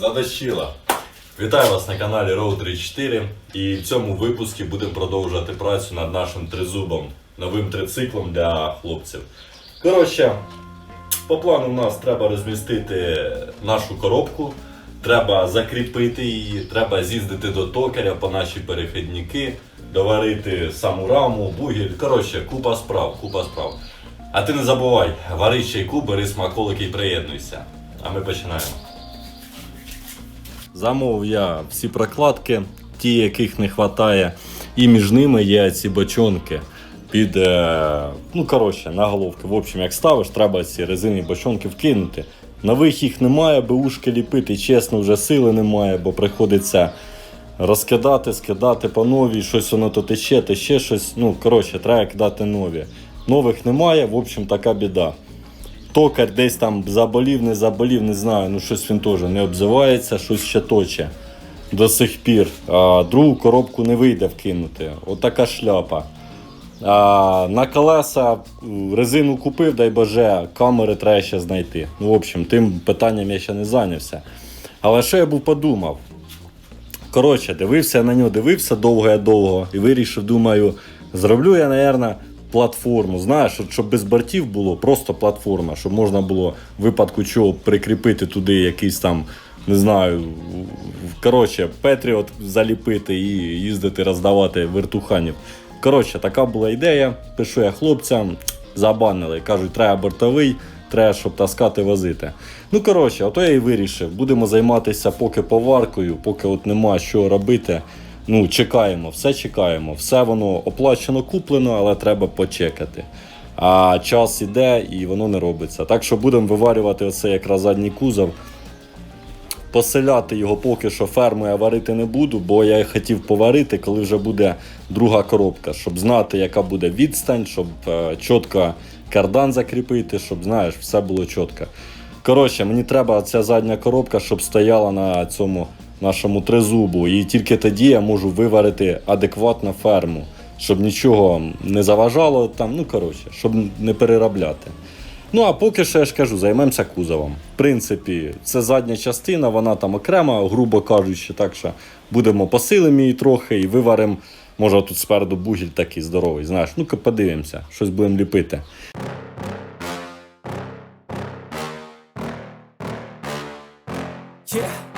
Задащила. Вітаю вас на каналі Road 34 і в цьому випуску будемо продовжувати працю над нашим тризубом, новим трициклом для хлопців. Коротше, по плану у нас треба розмістити нашу коробку, треба закріпити її, треба з'їздити до токаря по наші перехідники, доварити саму раму, бугіль. Коротше, купа справ, купа справ. А ти не забувай, вари чайку, бери смаколики і приєднуйся. А ми починаємо. Замовив я всі прокладки, ті, яких не вистачає, і між ними є ці бочонки під, е, ну коротше, на головки. В общем, як ставиш, треба ці резині бочонки вкинути. Нових їх немає, бушки ліпити, чесно, вже сили немає, бо приходиться розкидати, скидати по новій, щось воно то тече, тече щось. Ну, коротше, треба кидати нові. Нових немає, в общем, така біда. Токар десь там заболів, не заболів, не знаю, ну щось він теж не обзивається, щось ще точе до сих пір. А, другу коробку не вийде вкинути. Отака шляпа. А, на колеса резину купив, дай боже, камери треба ще знайти. Ну, в общем, тим питанням я ще не зайнявся. Але що я був подумав? Коротше, дивився на нього, дивився довго я довго і вирішив, думаю, зроблю я, напевно, платформу. Знаєш, щоб без бортів було, просто платформа, щоб можна було в випадку чого прикріпити туди якийсь там, не знаю, коротше, Петріот заліпити і їздити роздавати вертуханів. Коротше, така була ідея. Пишу я хлопцям, забанили. Кажуть, треба бортовий, треба, щоб таскати возити. Ну, коротше, ото я і вирішив. Будемо займатися поки поваркою, поки от нема що робити. Ну, чекаємо, все чекаємо. Все воно оплачено, куплено, але треба почекати. А час іде і воно не робиться. Так що будемо виварювати оце якраз задній кузов. Поселяти його поки що фермою я варити не буду, бо я хотів поварити, коли вже буде друга коробка, щоб знати, яка буде відстань, щоб е, чітко кардан закріпити, щоб знаєш, все було чітко. Коротше, мені треба ця задня коробка, щоб стояла на цьому нашому тризубу. І тільки тоді я можу виварити адекватно ферму, щоб нічого не заважало там, ну коротше, щоб не переробляти. Ну а поки що я ж кажу, займемося кузовом. В принципі, це задня частина, вона там окрема, грубо кажучи, так що будемо посилимо її трохи і виваримо. Може тут спереду бугіль такий здоровий. Знаєш, ну-ка подивимося, щось будемо ліпити. Yeah.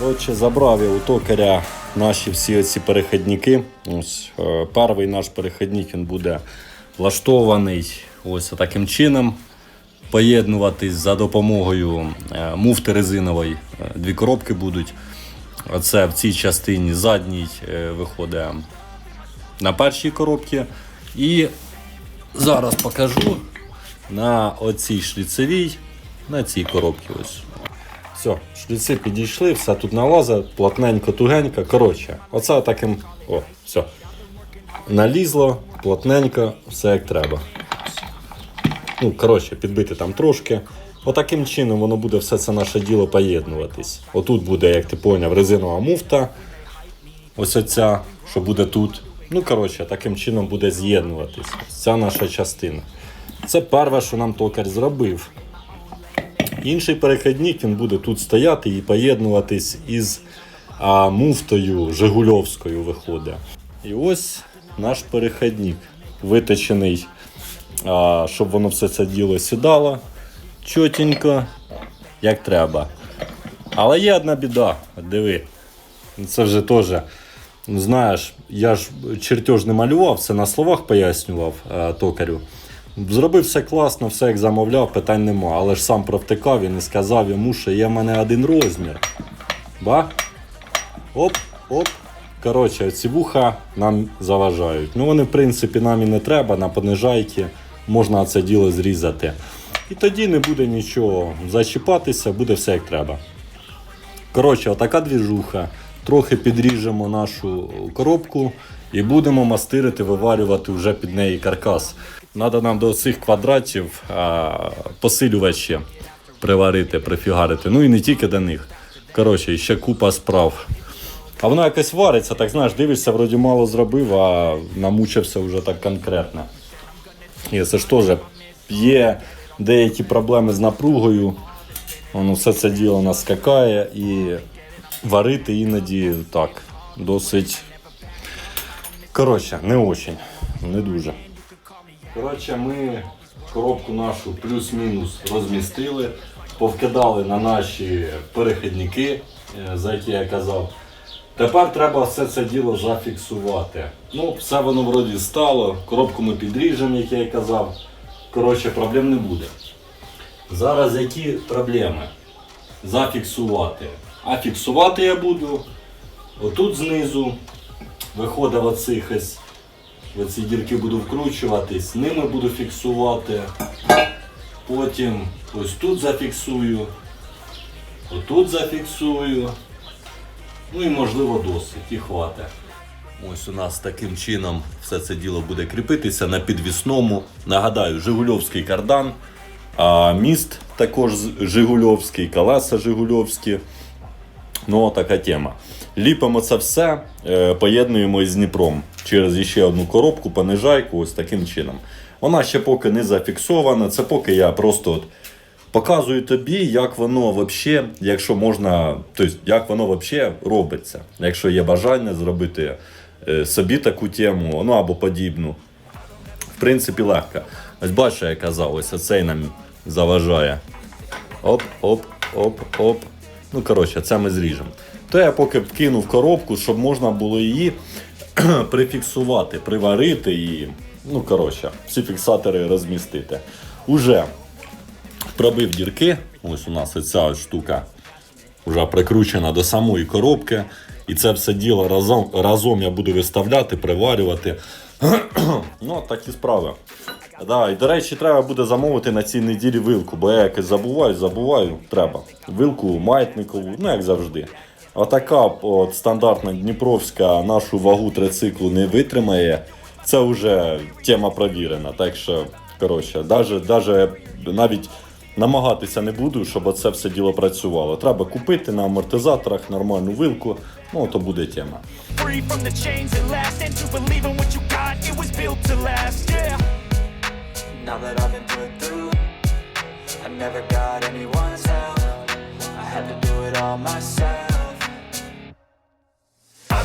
Коротше, забрав я у токаря наші всі оці перехідники. Ось, е, перший наш перехідник він буде влаштований ось таким чином. Поєднуватись за допомогою е, муфти резинової. Е, Дві коробки будуть. Оце в цій частині задній виходить на першій коробці. І зараз покажу на оцій шліцевій, на цій коробці. Ось. Все, шліци підійшли, все тут налазить, плотненько, тугенько. Коротше, оце таким. О, все. Налізло, плотненько, все як треба. Ну, коротше, підбити там трошки. Отаким чином воно буде все це наше діло поєднуватись. Отут буде, як ти поняв, резинова муфта. Ось оця, що буде тут. Ну, коротше, таким чином буде з'єднуватись. Ця наша частина. Це перше, що нам токар зробив. Інший перехідник він буде тут стояти і поєднуватись із а, муфтою Жигульовською виходить. І ось наш перехідник виточений, а, щоб воно все це діло сідало чотенько, як треба. Але є одна біда, диви. Це вже теж. Ну, знаєш, я ж чертеж не малював, це на словах пояснював е, токарю. Зробив все класно, все як замовляв, питань нема. Але ж сам провтикав і не сказав йому, що є в мене один розмір. Ба? Оп, оп. Коротше, ці вуха нам заважають. Ну вони, в принципі, нам і не треба, на понижайки можна це діло зрізати. І тоді не буде нічого зачіпатися, буде все як треба. Коротше, отака двіжуха. Трохи підріжемо нашу коробку і будемо мастирити, виварювати вже під неї каркас. Надо нам до цих квадратів а, посилювачі приварити, прифігарити. Ну і не тільки до них. Коротше, ще купа справ. А воно якось вариться, так знаєш, дивишся, вроді мало зробив, а намучився вже так конкретно. І це ж теж є деякі проблеми з напругою. Воно все це діло наскакає і варити іноді так досить. Коротше, не очень, не дуже. Коротше, ми коробку нашу плюс-мінус розмістили, повкидали на наші перехідники, е, за які я казав. Тепер треба все це діло зафіксувати. Ну, все воно вроді стало, коробку ми підріжемо, як я і казав. Коротше, проблем не буде. Зараз які проблеми? Зафіксувати. А фіксувати я буду отут знизу. Виходить оцих ось. В ці дірки буду вкручуватись, ними буду фіксувати. Потім ось тут зафіксую. Отут зафіксую. Ну і можливо досить, і хватить. Ось у нас таким чином все це діло буде кріпитися на підвісному. Нагадаю, Жигульовський кардан, а міст також Жигульовський, колеса Жигульовські. Ну, така тема. Ліпимо це все, е, поєднуємо із Дніпром через ще одну коробку, понижайку, ось таким чином. Вона ще поки не зафіксована, це поки я просто от показую тобі, як воно вообще, якщо можна, тобто, як воно вообще робиться. Якщо є бажання зробити е, собі таку тему, ну або подібну. В принципі, легко. Ось бачиш, я казав, ось оцей нам заважає. Оп, оп, оп, оп. Ну, коротше, це ми зріжемо. То я поки вкинув коробку, щоб можна було її прифіксувати, приварити і, ну, коротше, всі фіксатори розмістити. Уже пробив дірки. Ось у нас ось штука вже прикручена до самої коробки. І це все діло разом, разом я буду виставляти, приварювати. ну, такі справи. Да, і, до речі, треба буде замовити на цій неділі вилку, бо я якось забуваю, забуваю, треба. Вилку маятникову, ну як завжди. Отака от, стандартна Дніпровська нашу вагу трициклу не витримає. Це вже тема провірена. Так що, коротше, даже, даже навіть намагатися не буду, щоб оце все діло працювало. Треба купити на амортизаторах нормальну вилку, ну то буде тема. I never got anyone's help. I had to do it all myself.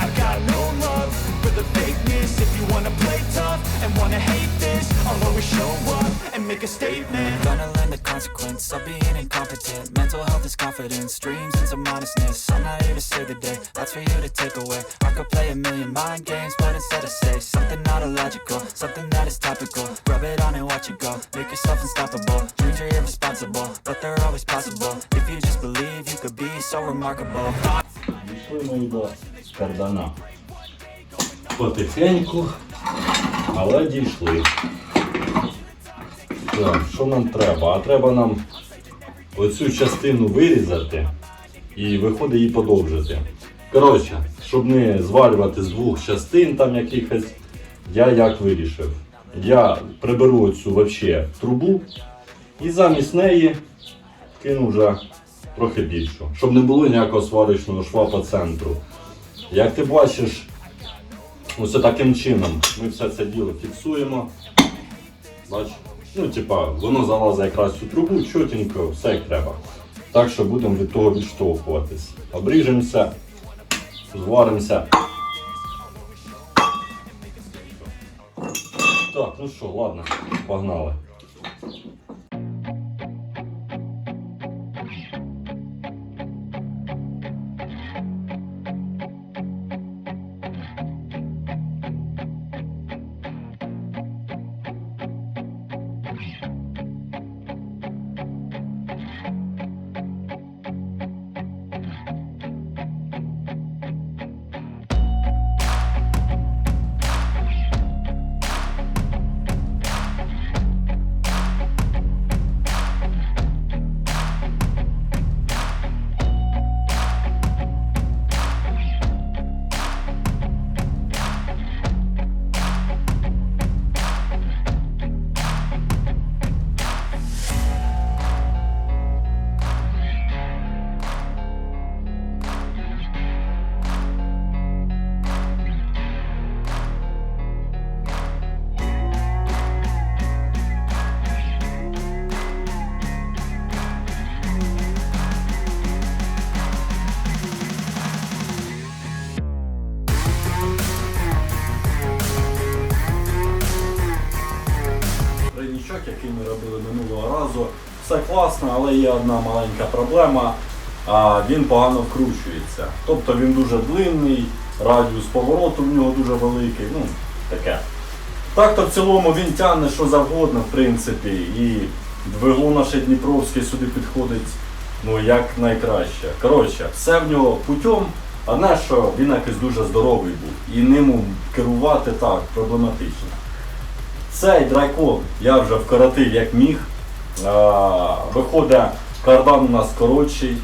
I got no love for the fakeness. If you wanna play tough and wanna hate this I'll always show up and make a statement. Gonna learn the consequence of being incompetent. Mental health is confidence, dreams into modestness. I'm not here to save the day, that's for you to take away. I could play a million mind games, but instead I say Something not illogical, something that is topical. Rub it on and watch it go, make yourself unstoppable. Dreams are irresponsible, but they're always possible. If you just believe, you could be so remarkable. Usually when you go кардана. Потихеньку, але дійшли. Так, що нам треба? А треба нам оцю частину вирізати і виходить її подовжити. Коротше, щоб не звалювати з двох частин там якихось, я як вирішив. Я приберу оцю вообще трубу і замість неї кину вже трохи більшу, щоб не було ніякого сварочного шва по центру. Як ти бачиш, ось таким чином ми все це діло фіксуємо. Бач? Ну, типа, воно залазить якраз цю трубу, чотенько, все як треба. Так що будемо від того відштовхуватись. Обріжемося, зваримося. Так, ну що, ладно, погнали. Класно, але є одна маленька проблема. А він погано вкручується. Тобто він дуже длинний, радіус повороту в нього дуже великий. Ну, таке. Так то в цілому він тягне що завгодно, в принципі, і двигло наше Дніпровське сюди підходить ну, як найкраще. Коротше, все в нього путем. Одне, що він якийсь дуже здоровий був, і ним керувати так проблематично. Цей дракон я вже вкоротив як міг. Е, виходить, кардан у нас коротший.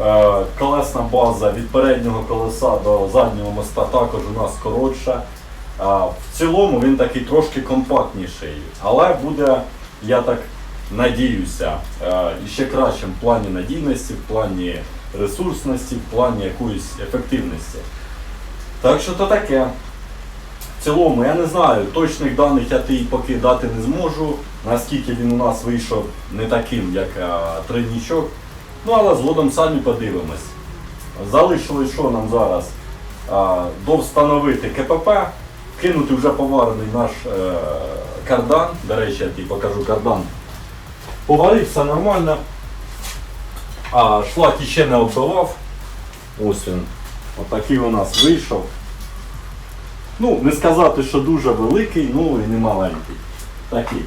Е, колесна база від переднього колеса до заднього моста також у нас коротша. Е, в цілому він такий трошки компактніший, але буде, я так надіюся, ще кращим в плані надійності, в плані ресурсності, в плані якоїсь ефективності. Так що то таке. В цілому, я не знаю, точних даних я ти поки дати не зможу, наскільки він у нас вийшов не таким, як тройнічок. Ну, але згодом самі подивимось. Залишилось, що нам зараз? Довстановити КПП, кинути вже поварений наш е, кардан. До речі, я тобі покажу кардан. Поварив, все нормально. А шлак іще не оббивав. Ось він. Отакий у нас вийшов. Ну, не сказати, що дуже великий, ну і не маленький. Такий.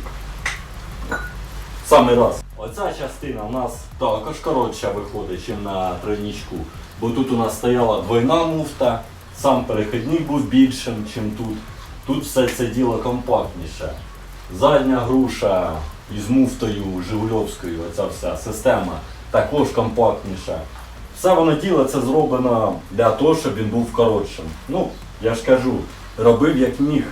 Самий раз. Оця частина у нас також коротша виходить, ніж на тройнічку. Бо тут у нас стояла двойна муфта, сам перехідник був більшим, ніж тут. Тут все це діло компактніше. Задня груша із муфтою Жигульовською, оця вся система також компактніша. Все воно діло це зроблено для того, щоб він був коротшим. Ну, я ж кажу, робив як міг.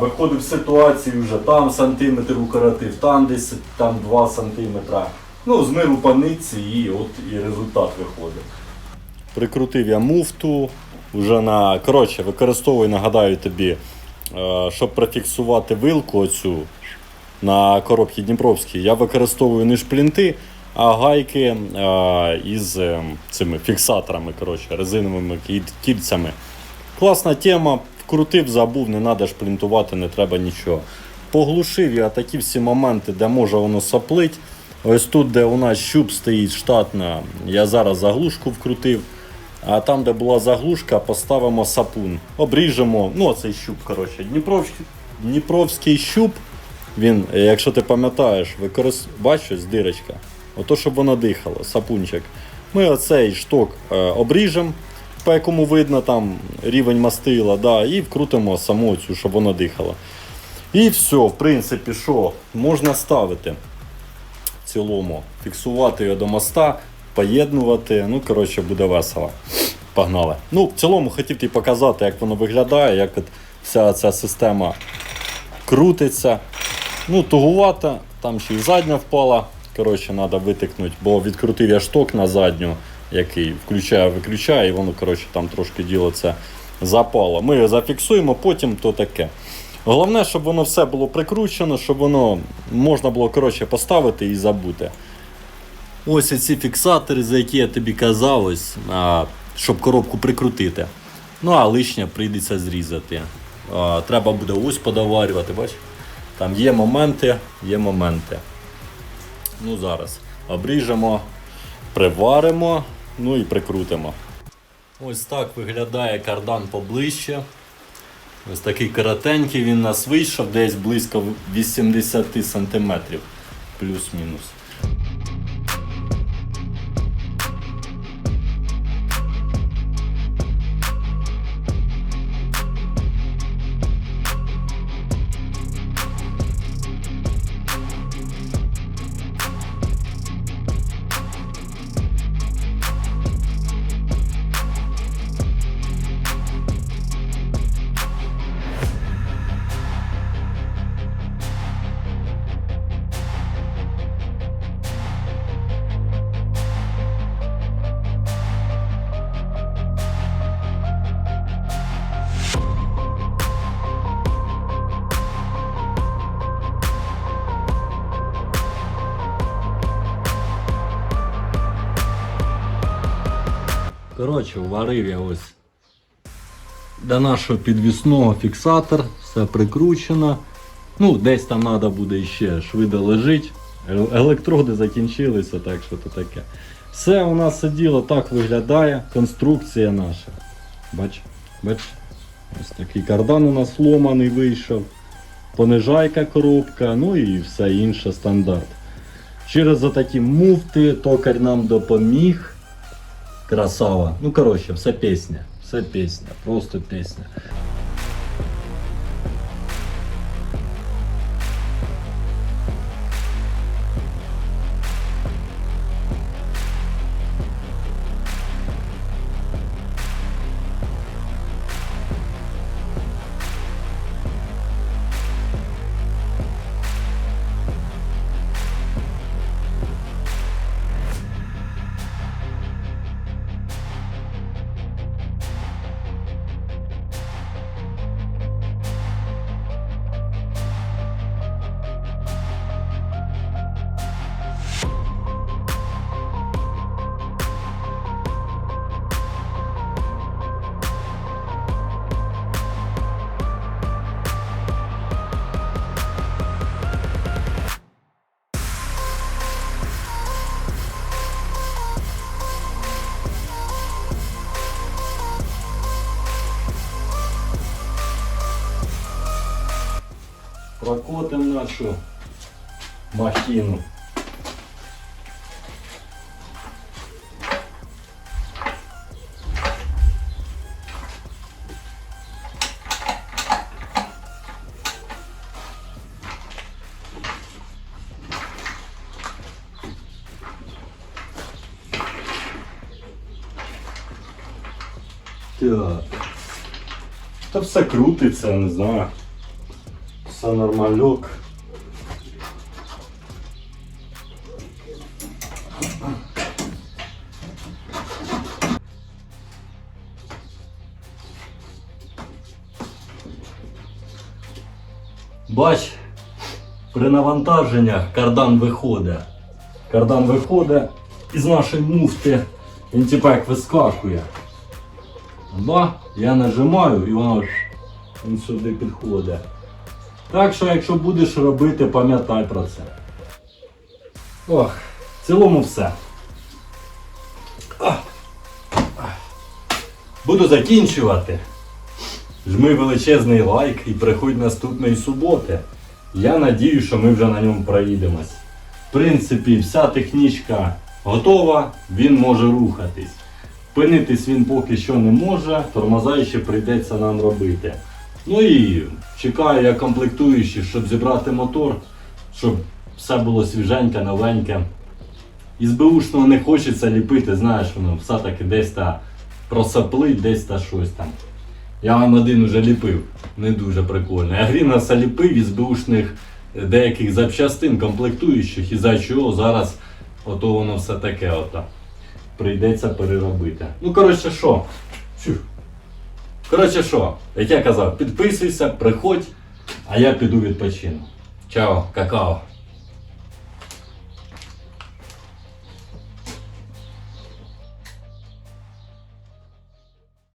Виходив з ситуації вже там сантиметр укоротив, там десь там 2 сантиметра. Ну, з миру паниці і от і результат виходить. Прикрутив я муфту вже на. Коротше, використовую, нагадаю тобі, е, щоб профіксувати вилку оцю на коробці Дніпровській, я використовую не шплінти, а гайки е, із е, цими фіксаторами, коротше, резиновими кільцями. Класна тема, вкрутив, забув, не треба шплінтувати, не треба нічого. Поглушив я такі всі моменти, де може воно соплить. Ось тут, де у нас щуп стоїть штатна, я зараз заглушку вкрутив. А там, де була заглушка, поставимо сапун. Обріжемо. Ну, оцей щуп, коротше. Дніпровський, Дніпровський щуп. Він, якщо ти пам'ятаєш, використ... бачиш, дирочка. Ото, щоб воно дихало, сапунчик. Ми оцей шток е, обріжемо, по якому видно там рівень мастила, да, і вкрутимо саму цю, щоб воно дихало. І все, в принципі, що можна ставити в цілому, фіксувати його до моста, поєднувати. Ну, коротше, буде весело. Погнали. Ну, в цілому хотів тобі показати, як воно виглядає, як от вся ця система крутиться. Ну, тугувата, там ще й задня впала. Коротше, треба витикнути, бо відкрутив я шток на задню, який включає, виключає, і воно коротше, там трошки діло запало. Ми його зафіксуємо, потім то таке. Головне, щоб воно все було прикручено, щоб воно можна було коротше, поставити і забути. Ось ці фіксатори, за які я тобі казав, ось, а, щоб коробку прикрутити. Ну а лишнє прийдеться зрізати. А, треба буде ось подоварювати, бач? Там є моменти, є моменти. Ну зараз обріжемо, приваримо, ну і прикрутимо. Ось так виглядає кардан поближче. Ось такий коротенький він нас вийшов десь близько 80 см. Плюс-мінус. Коротше, варив я ось до нашого підвісного фіксатор, все прикручено. Ну, десь там треба буде ще швидо лежить. Е- Електроди закінчилися, так що то таке. Все у нас це діло так виглядає. Конструкція наша. Бач, бач, ось такий кардан у нас ломаний вийшов. Понижайка коробка, ну і все інше стандарт. Через такі муфти токар нам допоміг. Красава. Ну, коротше, все пісня. Все пісня. Просто пісня. Нашу махіну. Так. Та все крутиться, не знаю. Все нормальок. При навантаженнях кардан виходить. Кардан виходить із нашої муфти. Він типа як вискакує. Ба, я нажимаю і воно він сюди підходить. Так що, якщо будеш робити, пам'ятай про це. Ох, в цілому все. Буду закінчувати. Жми величезний лайк і приходь наступної суботи. Я надію, що ми вже на ньому проїдемось. В принципі, вся технічка готова, він може рухатись. Пинитись він поки що не може, тормоза ще прийдеться нам робити. Ну і чекаю я комплектуючі, щоб зібрати мотор, щоб все було свіженьке, новеньке. Із беушного не хочеться ліпити, знаєш, воно все-таки десь та просаплить, десь та щось там. Я вам один уже ліпив, не дуже прикольно. Я Грінаса ліпив із беушних е, деяких запчастин, комплектуючих, і за чого зараз ото воно все таке ото. Прийдеться переробити. Ну, коротше, що? Коротше, що? Як я казав, підписуйся, приходь, а я піду відпочину. Чао, какао.